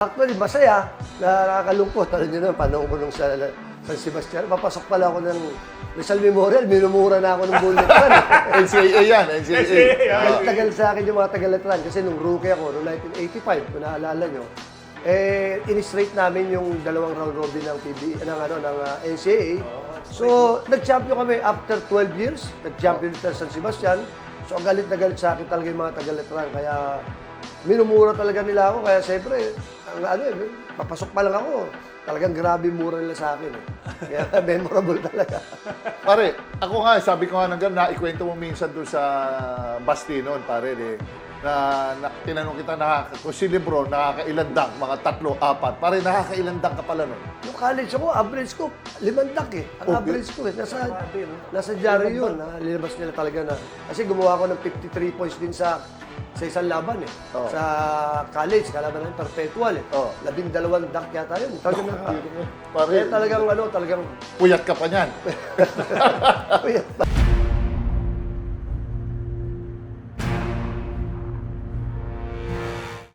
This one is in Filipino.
Actually, masaya. Na nakakalungkot. Alam niyo naman, panahon ko nung sa San Sebastian, papasok pala ako ng Rizal Memorial, minumura na ako ng bullet run. NCAA yan, NCAA. Dahil tagal sa akin yung mga tagal kasi nung rookie ako, noong 1985, kung naalala nyo, eh, in-straight namin yung dalawang round robin ng PB, ng, ano, ng ah, NCAA. So, nag-champion kami after 12 years. Nag-champion sa San Sebastian. So, ang galit na galit sa akin talaga yung mga taga-letran. Kaya, minumura talaga nila ako. Kaya, siyempre, ang ano, eh, papasok pa lang ako. Talagang grabe mura nila sa akin. Eh. Kaya, memorable talaga. Pare, ako nga, sabi ko nga nang gano'n, naikwento mo minsan doon sa Basti noon, pare, eh, na, na tinanong kita, nakaka, kung si Lebron, nakakailan dunk, mga tatlo, apat. Pare, nakakailan dunk ka pala noon. Nung college ako, average ko, limandak eh. Ang Okay. average ko eh. Nasa, nasa diary yun. Nilabas nila talaga na. Kasi gumawa ko ng 53 points din sa sa isang laban eh. Oo. Sa college, kalaban namin perpetual eh. Oo. Labing dalawang dunk yata yun. Talagang Pare, Kaya talagang ano, talagang puyat ka pa niyan. Uy,